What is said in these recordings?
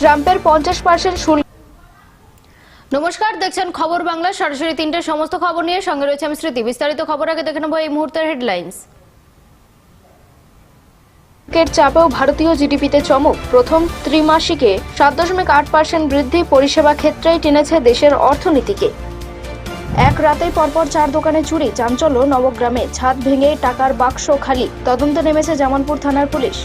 ট্রাম্পের পঞ্চাশ পার্সেন্ট শুল্ক। নমস্কার দেখছেন খবর বাংলা। সরাসরি তিনটে সমস্ত খবর নিয়ে সঙ্গে রয়েছে আমি স্মৃতি বিস্তারিত খবর আগে দেখে নেব এই মুহূর্তের হেডলাইন্স চাপেও ভারতীয় জিডিপিতে চমক। প্রথম ত্রিমাসিকে সাত দশমিক আট পার্সেন্ট বৃদ্ধি পরিষেবা ক্ষেত্রেই টেনেছে দেশের অর্থনীতিকে। এক রাতেই পরপর চার দোকানে চুরি চাঞ্চল্য নবগ্রামে ছাদ ভেঙে টাকার বাক্স খালি। তদন্তে নেমেছে জামালপুর থানার পুলিশ।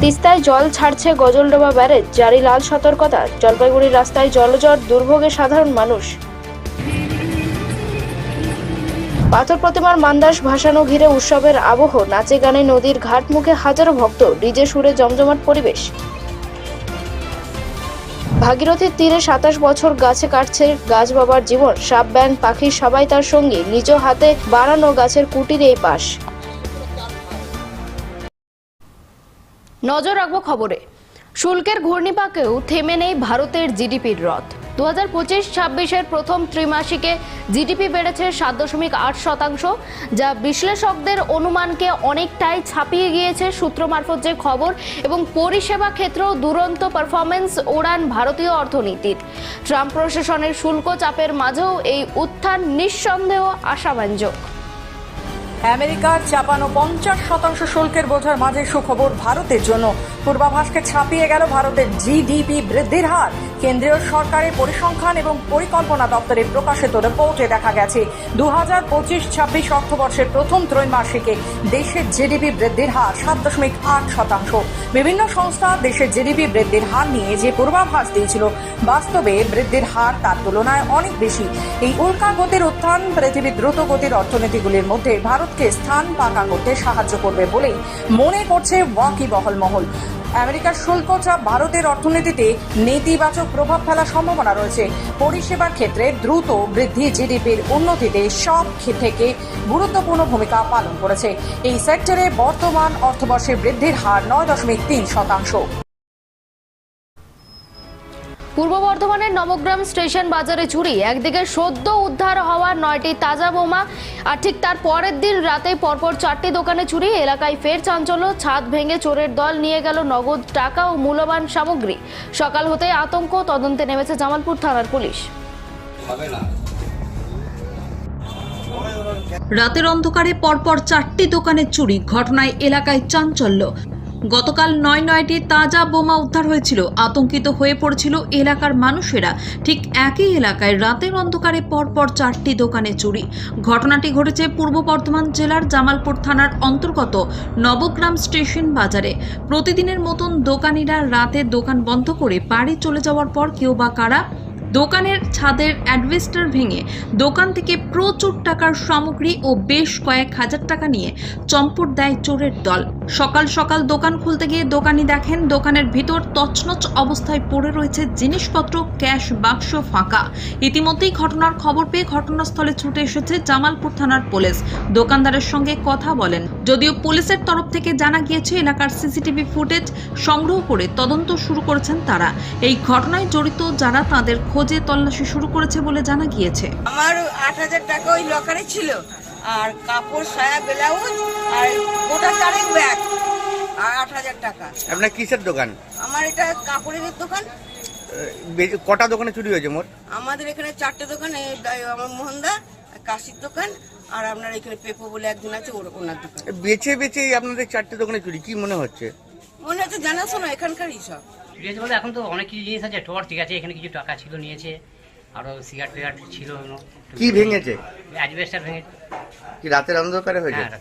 তিস্তায় জল ছাড়ছে গজলডোবা ব্যারেজ। জারি লাল সতর্কতা। জলপাইগুড়ির রাস্তায় জলজট, দুর্ভোগে সাধারণ মানুষ। পাথর প্রতিমার মান্দাস ভাসানো ঘিরে উৎসবের আবহ। নাচে গানে নদীর ঘাট মুখে হাজারো ভক্ত। ডিজে সুরে জমজমাট পরিবেশ। ভাগীরথীর তীরে সাতাশ বছর গাছে কাটছে গাছ বাবার জীবন। সাপ ব্যাং পাখি সবাই তার সঙ্গী। নিজ হাতে বাড়ানো গাছের কুটির এই পাশ নজর রাখব খবরে। শুল্কের ঘূর্ণিপাকেও থেমে নেই ভারতের জিডিপির রথ। দু হাজার পঁচিশ ছাব্বিশের প্রথম ত্রিমাসিকে জিডিপি বেড়েছে সাত দশমিক আট শতাংশ, যা বিশ্লেষকদের অনুমানকে অনেকটাই ছাপিয়ে গিয়েছে সূত্র মারফত যে খবর এবং পরিষেবা ক্ষেত্রেও দুরন্ত পারফরমেন্স ওড়ান ভারতীয় অর্থনীতির। ট্রাম্প প্রশাসনের শুল্ক চাপের মাঝেও এই উত্থান নিঃসন্দেহ আশাব্যঞ্জক। আমেরিকার চাপানো পঞ্চাশ শতাংশ শুল্কের বোঝার মাঝে সুখবর ভারতের জন্য। পূর্বাভাসকে ছাপিয়ে গেল ভারতের জিডিপি বৃদ্ধির হার। কেন্দ্রীয় সরকারের পরিসংখ্যান এবং পরিকল্পনা দপ্তরের প্রকাশিত রিপোর্টে দেখা গেছে দু হাজার পঁচিশ ছাব্বিশ অর্থবর্ষের প্রথম ত্রৈমাসিকে দেশের জিডিপি বৃদ্ধির হার সাত দশমিক আট শতাংশ। বিভিন্ন সংস্থা দেশের জিডিপি বৃদ্ধির হার নিয়ে যে পূর্বাভাস দিয়েছিল, বাস্তবে বৃদ্ধির হার তার তুলনায় অনেক বেশি। এই উল্কা গতির উত্থান পৃথিবীর দ্রুত গতির অর্থনীতিগুলির মধ্যে ভারতকে স্থান পাকা করতে সাহায্য করবে বলেই মনে করছে ওয়াকিবহল মহল। আমেরিকার শুল্ক চাপ ভারতের অর্থনীতিতে নেতিবাচক প্রভাব ফেলার সম্ভাবনা রয়েছে। পরিষেবার ক্ষেত্রে দ্রুত বৃদ্ধি জিডিপির উন্নতিতে সব থেকে গুরুত্বপূর্ণ ভূমিকা পালন করেছে। এই সেক্টরে বর্তমান অর্থবর্ষের বৃদ্ধির হার নয় দশমিক তিন শতাংশ। পূর্ব বর্ধমানের নবগ্রাম স্টেশন বাজারে চুরি। একদিকে সদ্য উদ্ধার হওয়া নয়টি তাজা বোমা, আর ঠিক তার পরের দিন রাতে পরপর চারটি দোকানে চুরি। এলাকায় ফের চাঞ্চল্য, ছাদ ভেঙে চোরের দল নিয়ে গেল নগদ টাকা ও মূল্যবান সামগ্রী। সকাল হতে আতঙ্ক, তদন্তে নেমেছে জামালপুর থানার পুলিশ। রাতের অন্ধকারে পরপর চারটি দোকানে চুরি। ঘটনায় এলাকায় চাঞ্চল্য। গতকাল নয় নয়টি তাজা বোমা উদ্ধার হয়েছিল। আতঙ্কিত হয়ে পড়েছিল এলাকার মানুষেরা। ঠিক একই এলাকায় রাতের অন্ধকারে পরপর চারটি দোকানে চুরি। ঘটনাটি ঘটেছে পূর্ব বর্ধমান জেলার জামালপুর থানার অন্তর্গত নবগ্রাম স্টেশন বাজারে। প্রতিদিনের মতন দোকানিরা রাতে দোকান বন্ধ করে বাড়ি চলে যাওয়ার পর কেউ বা কারা দোকানের ছাদের অ্যাডভেস্টার ভেঙে দোকান থেকে প্রচুর টাকার সামগ্রী ও বেশ কয়েক হাজার টাকা নিয়ে চম্পট দেয় চোরের দল। সকাল সকাল দোকান খুলতে গিয়ে দোকানি দেখেন দোকানের ভিতর তছনছ অবস্থায় পড়ে রয়েছে জিনিসপত্র, ক্যাশ বাক্স ফাঁকা। ইতিমধ্যেই ঘটনার খবর পেয়ে ঘটনাস্থলে ছুটে এসেছে জামালপুর থানার পুলিশ। দোকানদারের সঙ্গে কথা বলেন। যদিও পুলিশের তরফ থেকে জানা গিয়েছে, এলাকার সিসিটিভি ফুটেজ সংগ্রহ করে তদন্ত শুরু করেছেন তারা। এই ঘটনায় জড়িত যারা তাদের খোঁজে তল্লাশি শুরু করেছে বলে জানা গিয়েছে। আমার আট হাজার টাকা ওই লকারে ছিল। আর কাপড়, সায়া, ব্লাউজ আর গোটা চারেক ব্যাগ আর আট হাজার টাকা। আপনার কিসের দোকান? আমার এটা কাপড়ের দোকান। বে- কটা দোকানে চুরি হয়েছে মোট আমাদের এখানে চারটে দোকান এই আমার মোহনদা কাশির দোকান আর আপনার এখানে পেপো বলে একজন আছে ওর ওনার দোকান। বেছে বেছে আপনাদের চারটে দোকানে চুরি কি মনে হচ্ছে? মনে হচ্ছে জানাশোনা এখানকারই সব। ঠিক আছে বলে এখন তো অনেক কিছু জিনিস আছে টর্চ ঠিক আছে এখানে কিছু টাকা ছিল নিয়েছে আরও সিগারেট ফিগারেট ছিল। কি ভেঙেছে? অ্যাডভেস্টার ভেঙে কি রাতের অন্ধকারে হয়েছে? হ্যাঁ।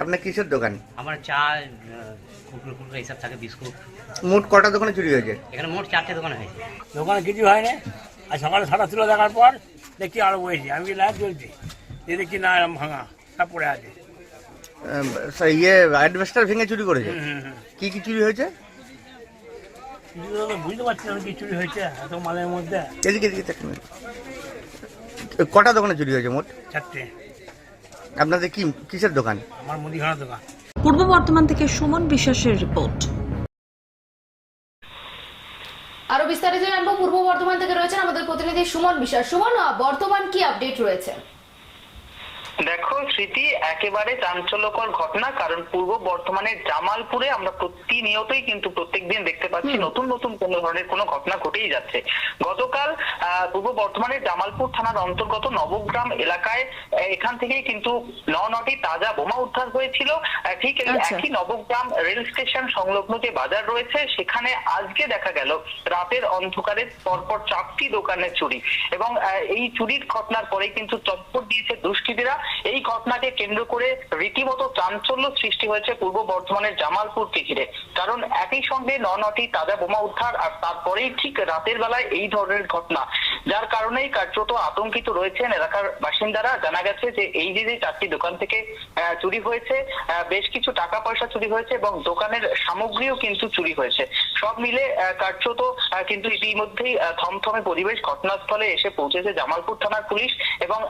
আপনার কিসের দোকান? আমার চা কুকুর কুকুর এইসব থাকে বিস্কুট। মোট কটা দোকানে চুরি হয়েছে? এখানে মোট চারটে দোকান হয়েছে। দোকানে কিছু হয়নি। আর সকালে সারা তুলে দেখার পর দেখি আরও বয়েছি আমি লাইট জ্বলছি? এ দেখি না এরম ভাঙা সব পড়ে আছে। ইয়ে অ্যাডভেস্টার ভেঙে চুরি করেছে। কি কি চুরি হয়েছে? বুঝতে পারছি না কি চুরি হয়েছে এত মালের মধ্যে। এদিকে এদিকে কটা দোকানে চুরি হয়েছে মোট? চারটে। আপনাদের কি কিসের দোকান? আমার মুদিখানার দোকান। পূর্ব বর্ধমান থেকে সুমন বিশ্বাসের রিপোর্ট। আরও বিস্তারিত জানব পূর্ব বর্ধমান থেকে রয়েছেন আমাদের প্রতিনিধি সুমন বিশ্বাস। সুমন বর্তমান কি আপডেট রয়েছে? দেখো স্মৃতি একেবারে চাঞ্চল্যকর ঘটনা কারণ পূর্ব বর্ধমানের জামালপুরে আমরা প্রতিনিয়তই কিন্তু প্রত্যেকদিন দেখতে পাচ্ছি নতুন নতুন কোন ধরনের কোনো ঘটনা ঘটেই যাচ্ছে। গতকাল আহ, পূর্ব বর্ধমানের জামালপুর থানার অন্তর্গত নবগ্রাম এলাকায় এখান থেকেই কিন্তু ন নটি তাজা বোমা উদ্ধার হয়েছিল। ঠিক আচ্ছা। একই নবগ্রাম রেল স্টেশন সংলগ্ন যে বাজার রয়েছে সেখানে আজকে দেখা গেল রাতের অন্ধকারে পরপর চারটি দোকানের চুরি। এবং এই চুরির ঘটনার পরে কিন্তু চপ্পর দিয়েছে দুষ্কৃতীরা। এই ঘটনাকে কেন্দ্র করে রীতিমতো চাঞ্চল্য সৃষ্টি হয়েছে পূর্ব বর্ধমানের জামালপুরকে ঘিরে। কারণ একই সঙ্গে ন নটি তাজা বোমা উদ্ধার আর তারপরেই ঠিক রাতের বেলায় এই ধরনের ঘটনা। যার কারণেই কার্যত আতঙ্কিত রয়েছেন এলাকার বাসিন্দারা। জানা গেছে যে এই যে চারটি দোকান থেকে চুরি হয়েছে বেশ কিছু টাকা পয়সা চুরি হয়েছে এবং দোকানের সামগ্রীও কিন্তু চুরি হয়েছে। সব মিলে কার্যত কিন্তু ইতিমধ্যেই থমথমে পরিবেশ ঘটনাস্থলে এসে পৌঁছেছে জামালপুর থানার পুলিশ এবং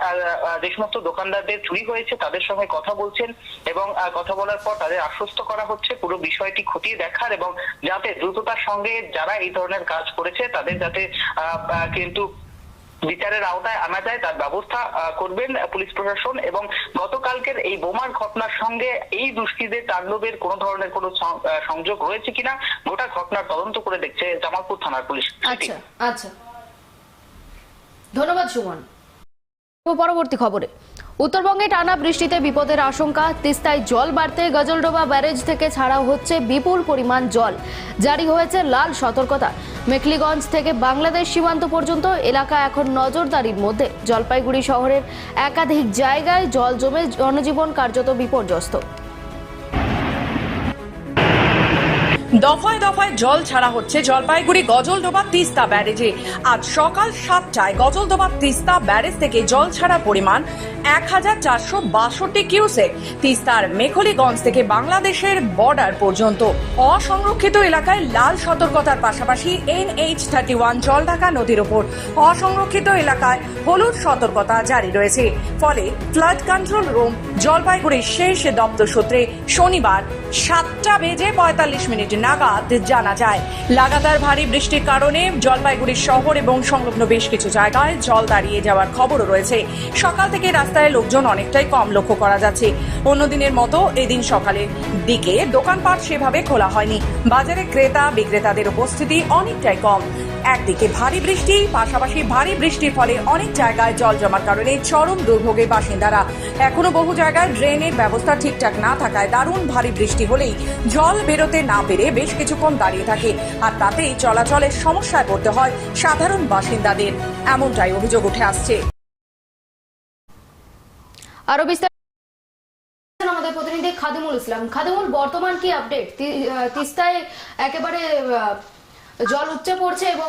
যে সমস্ত দোকানদারদের চুরি হয়েছে, তাদের সঙ্গে কথা বলছেন এবং কথা বলার পর তাদের আশ্বস্ত করা হচ্ছে। পুরো বিষয়টি খতিয়ে দেখার এবং যাতে দ্রুততার সঙ্গে যারা এই ধরনের কাজ করেছে, তাদের যাতে কিন্তু বিচারের আওতায় আনা যায়, তার ব্যবস্থা করবেন পুলিশ প্রশাসন এবং গতকালকের এই বোমার ঘটনার সঙ্গে এই দুষ্কৃতীদের তাণ্ডবের কোনো ধরনের কোনো সংযোগ রয়েছে কিনা, গোটা ঘটনার তদন্ত করে দেখছে জামালপুর থানার পুলিশ। আচ্ছা আচ্ছা। ধন্যবাদ সুমন। পরবর্তী খবরে। উত্তরবঙ্গে টানা বৃষ্টিতে বিপদের আশঙ্কা, তিস্তায় জল বাড়তে গজলডোবা ব্যারেজ থেকে ছাড়া হচ্ছে বিপুল পরিমাণ জল। জারি হয়েছে লাল সতর্কতা। মেখলিগঞ্জ থেকে বাংলাদেশ সীমান্ত পর্যন্ত এলাকা এখন নজরদারির মধ্যে। জলপাইগুড়ি শহরের একাধিক জায়গায় জল জমে জনজীবন কার্যত বিপর্যস্ত। দফায় দফায় জল ছাড়া হচ্ছে জলপাইগুড়ি গজলডোবা তিস্তা ব্যারেজে। আজ সকাল সাতটায় গজলডোবা তিস্তা ব্যারেজ থেকে জল ছাড়ার পরিমাণ এক হাজার চারশো বাষট্টি কিউসেক। তিস্তার মেখলিগঞ্জ থেকে বাংলাদেশের বর্ডার পর্যন্ত। অসংরক্ষিত এলাকায় লাল সতর্কতার পাশাপাশি N H thirty one Jaldhaka নদীর ওপর অসংরক্ষিত এলাকায় হলুদ সতর্কতা জারি রয়েছে। ফলে ফ্লাড কন্ট্রোল রুম জলপাইগুড়ির শেষ দপ্তর সূত্রে শনিবার সাতটা বেজে পঁয়তাল্লিশ মিনিট নাগাদ জানা যায়। লাগাতার ভারী বৃষ্টির কারণে জলপাইগুড়ি শহর এবং সংলগ্ন বেশ কিছু জায়গায় জল দাঁড়িয়ে যাওয়ার খবরও রয়েছে। সকাল থেকে রাস্তায় লোকজন অনেকটাই কম লক্ষ্য করা যাচ্ছে। অন্যদিনের মতো এদিন সকালের দিকে দোকানপাট সেভাবে খোলা হয়নি। বাজারে ক্রেতা বিক্রেতাদের উপস্থিতি অনেকটাই কম। একদিকে ভারী বৃষ্টি, পাশাপাশি ভারী বৃষ্টির ফলে অনেক জায়গায় জল জমার কারণে চরম দুর্ভোগে বাসিন্দারা। এখনও বহু জায়গায় ড্রেনের ব্যবস্থা ঠিকঠাক না থাকায় দারুণ ভারী বৃষ্টি হলেই জল বেরোতে না পেরে বেশ কিছুক্ষণ দাঁড়িয়ে থাকে। আর তাতেই চলাচলের সমস্যায় পড়তে হয় সাধারণ বাসিন্দাদের। এমনটাই অভিযোগ উঠে আসছে। আরও বিস্তারিত আমাদের প্রতিনিধি খাদিমুল ইসলাম। খাদিমুল বর্তমান কি আপডেট তিস্তায় একেবারে আহ, জল উপচে পড়ছে এবং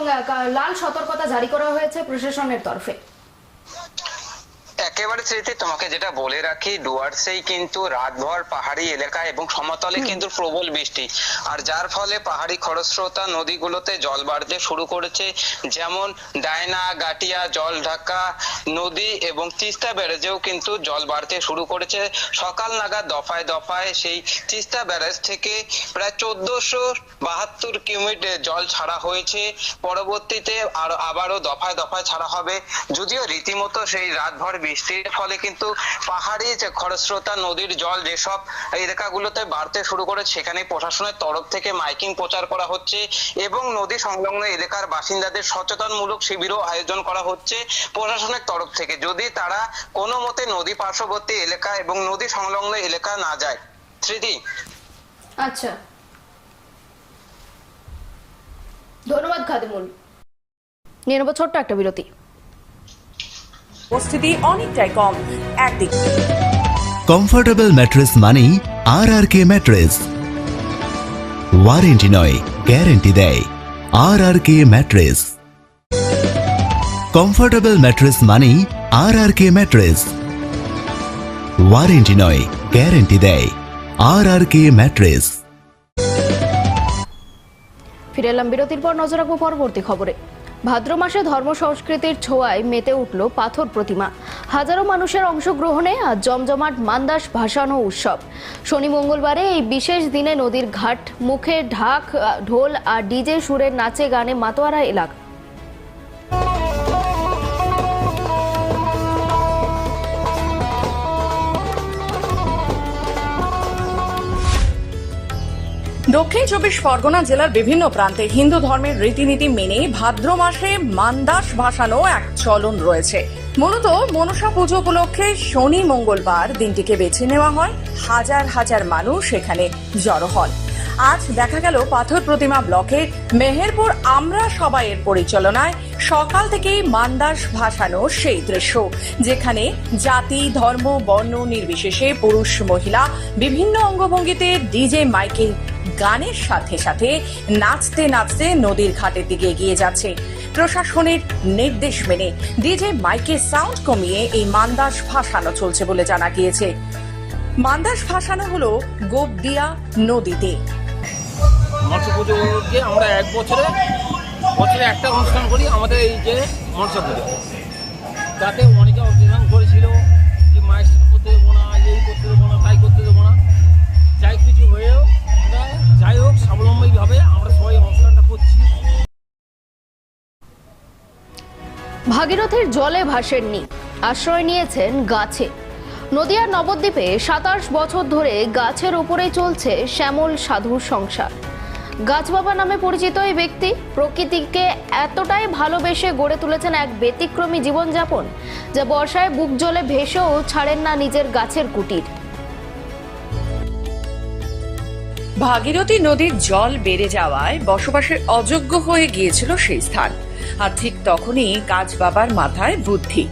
লাল সতর্কতা জারি করা হয়েছে প্রশাসনের তরফে। একেবারে স্মৃতি তোমাকে যেটা বলে রাখি ডুয়ার্সেই কিন্তু রাতভর পাহাড়ি এলাকা এবং সমতলে কিন্তু প্রবল বৃষ্টি। আর যার ফলে পাহাড়ি খরস্রোতা নদীগুলোতে জল বাড়তে শুরু করেছে। যেমন ডায়না গাটিয়া জল ঢাকা নদী এবং তিস্তা ব্যারেজেও কিন্তু জল বাড়তে শুরু করেছে। সকাল নাগাদ দফায় দফায় সেই তিস্তা ব্যারেজ থেকে প্রায় চোদ্দশো বাহাত্তর কিউমিট জল ছাড়া হয়েছে। পরবর্তীতে আর আবারও দফায় দফায় ছাড়া হবে। যদিও রীতিমতো সেই রাতভর বৃষ্টির ফলে কিন্তু পাহাড়ি যে খরস্রোতা, নদীর জল যেসব এলাকাগুলোতে বাড়তে শুরু করে সেখানে প্রশাসনের তরফ থেকে মাইকিং প্রচার করা হচ্ছে এবং নদী সংলগ্ন এলাকার বাসিন্দাদের সচেতনমূলক শিবিরও আয়োজন করা হচ্ছে প্রশাসনের তরফ থেকে, যদি তারা কোনো মতে নদী পার্শ্ববর্তী এলাকা এবং নদী সংলগ্ন এলাকা না যায়। স্মৃতি? আচ্ছা। ধন্যবাদ খাদিমুল। নিয়ে নেব ছোট্ট একটা বিরতি। উপস্থিতি অনেকটাই কম। একদিকে। কমফোর্টেবল ম্যাট্রেস মানেই R R K mattress warranty নয় গ্যারেন্টি দেয়। R R K mattress comfortable mattress মানেই R R K mattress warranty নয় গ্যারেন্টি দেয়। আর আর কে ম্যাট্রেস ফিরে এলাম বিরতির পর নজর রাখব পরবর্তী খবরে। ভাদ্র মাসে ধর্ম সংস্কৃতির ছোঁয়ায় মেতে উঠল পাথর প্রতিমা। হাজারো মানুষের অংশগ্রহণে আজ জমজমাট মান্দাস ভাসানো উৎসব। শনি মঙ্গলবারে এই বিশেষ দিনে নদীর ঘাট, মুখে ঢাক ঢোল আর ডিজে সুরের নাচে গানে মাতোয়ারা এলাকা। দক্ষিণ চব্বিশ পরগনা জেলার বিভিন্ন প্রান্তে হিন্দু ধর্মের রীতিনীতি মেনে ভাদ্র মাসে মান্দাস ভাসানো এক চলন রয়েছে। মূলত মনসা পুজো উপলক্ষে শনি মঙ্গলবার দিনটিকে বেছে নেওয়া হয়। হাজার হাজার মানুষ এখানে জড়ো হন। আজ দেখা গেল পাথর প্রতিমা ব্লকের মেহেরপুর আমরা সবাইয়ের পরিচালনায় সকাল থেকেই মান্দাস ভাসানো সেই দৃশ্য, যেখানে জাতি, ধর্ম, বর্ণ নির্বিশেষে পুরুষ, মহিলা বিভিন্ন অঙ্গভঙ্গিতে ডিজে মাইকে গানের সাথে সাথে নাচতে নাচতে নদীর ঘাটের দিকে এগিয়ে যাচ্ছে। প্রশাসনের নির্দেশ মেনে ডিজে মাইকে সাউন্ড কমিয়ে এই মান্দাস ভাসানো চলছে বলে জানা গিয়েছে। মান্দাস ভাসানো হলো গোপদিয়া নদীতে। আমরা এক বছরে বছরে একটা অনুষ্ঠান করি আমাদের এই যে মৎস্য পুজো যাতে অনেকে ভাগীরথীর জলে ভাসেননি। আশ্রয় নিয়েছেন গাছে। নদিয়ার নবদ্বীপে সাতাশ বছর ধরে গাছের উপরে চলছে শ্যামল সাধুর সংসার। গাছ বাবা নামে পরিচিত এই ব্যক্তি প্রকৃতিকে এতটাই ভালোবেসে গড়ে তুলেছেন এক ব্যতিক্রমী জীবনযাপন, যা বর্ষায় বুক জলে ভেসেও ছাড়েন না নিজের গাছের কুটির। ভাগীরথী নদীর জল বেড়ে যাওয়ায় বসবাসের অযোগ্য হয়ে গিয়েছিল সেই স্থান। আর ঠিক তখনই গাছ বাবার মাথায় বুদ্ধি।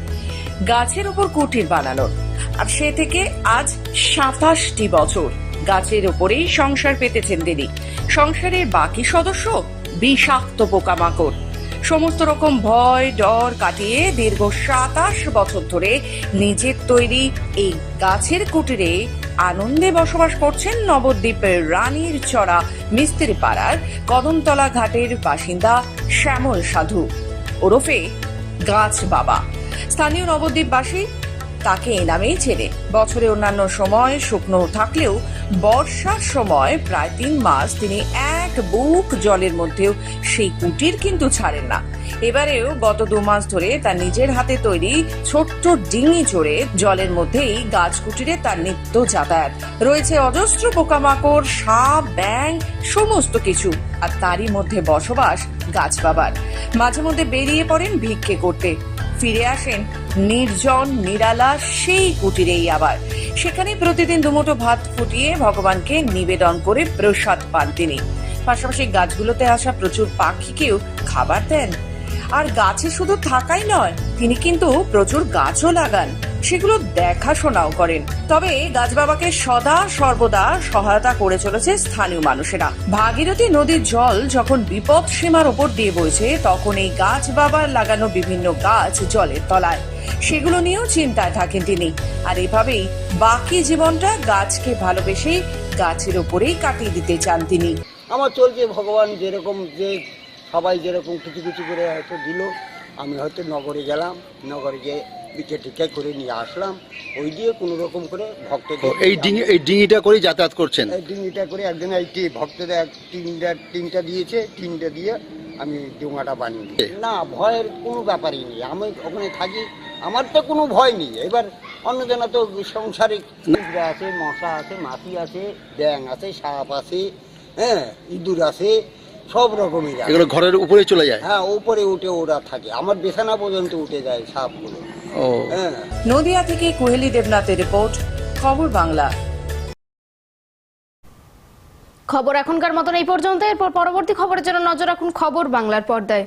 গাছের উপর কুটির বানানোর আর সে থেকে আজ সাতাশটি বছর গাছের উপরেই সংসার পেতেছেন তিনি। সংসারের বাকি সদস্য বিষাক্ত পোকামাকড়। সমস্ত রকম ভয়, ডর কাটিয়ে দীর্ঘ সাতাশ বছর ধরে নিজের তৈরি এই গাছের কুটিরে আনন্দে বসবাস করছেন নবদ্বীপের রানীর চড়া মিস্ত্রি পাড়ার কদমতলা ঘাটের বাসিন্দা শ্যামল সাধু ওরফে গাছ বাবা। স্থানীয় নবদ্বীপবাসী তাকে এ নামেই বছরে অন্যান্য সময় শুকনো থাকলেও বর্ষার সময় প্রায় তিন মাস তিনি এক বুক জলের মধ্যেও সেই কুটির কিন্তু ছাড়েন না। এবারেও গত দু মাস ধরে তার নিজের হাতে তৈরি ছোট্ট ডিঙি চড়ে জলের মধ্যেই গাছ কুটিরে তার নিত্য যাতায়াত। রয়েছে অজস্র পোকামাকড়, সাপ ব্যাং সমস্ত কিছু। আর তারই মধ্যে বসবাস গাছ বাবার। মাঝে মধ্যে বেরিয়ে পড়েন ভিক্ষে করতে। ফিরে আসেন নির্জন, নিরালা সেই কুটিরেই আবার। সেখানে প্রতিদিন দুমুঠো ভাত ফুটিয়ে ভগবানকে নিবেদন করে প্রসাদ পান তিনি। পাশাপাশি গাছগুলোতে আসা প্রচুর পাখিকেও খাবার দেন। আর গাছে শুধু থাকাই নয়, তিনি কিন্তু প্রচুর গাছও লাগান। সেগুলো দেখাশোনাও করেন। তবে গাছ বাবাকে সদা সর্বদা সহায়তা করে চলেছে স্থানীয় মানুষেরা। ভাগীরথী নদীর জল যখন বিপদ সীমার ওপর দিয়ে বইছে, তখন এই গাছ বাবার লাগানো বিভিন্ন গাছ জলের তলায়। সেগুলো নিয়েও চিন্তায় থাকেন তিনি। আর এভাবেই বাকি জীবনটা গাছকে ভালোবেসে গাছের ওপরেই কাটিয়ে দিতে চান তিনি। আমার চলছে ভগবান যেরকম যে সবাই যেরকম কিছু কিছু করে হয়তো দিল আমি হয়তো নগরে গেলাম নগরে গিয়ে বিচে টিকে করে নিয়ে আসলাম ওই দিয়ে কোনো রকম করে ভক্তদের এই ডিঙি এই ডিঙিটা করেই যাতায়াত করছেন? এই ডিঙিটা করে একদিন এই টি- ভক্তদের এক তিনটা তিনটা দিয়েছে তিনটা দিয়ে আমি ডোঙাটা বানিয়ে দিই না ভয়ের কোনো ব্যাপারই নেই। আমি ওখানে থাকি আমার তো কোনো ভয় নেই। এবার অন্যজনা তো সংসারিক আছে মশা আছে মাছি আছে ব্যাং আছে সাপ আছে হ্যাঁ ইঁদুর আছে সব রকমের এগুলো ঘরের উপরে চলে যায়? হ্যাঁ উপরে উঠে ওরা থাকে। আমার বিছানা পর্যন্ত উঠে যায় সাপগুলো। ও। হ্যাঁ। নদিয়া থেকে কোহেলি দেবনাথের রিপোর্ট খবর বাংলা। খবর এখনকার মতন এই পর্যন্ত। এরপর পরবর্তী খবরের জন্য নজর রাখুন খবর বাংলার পর্দায়।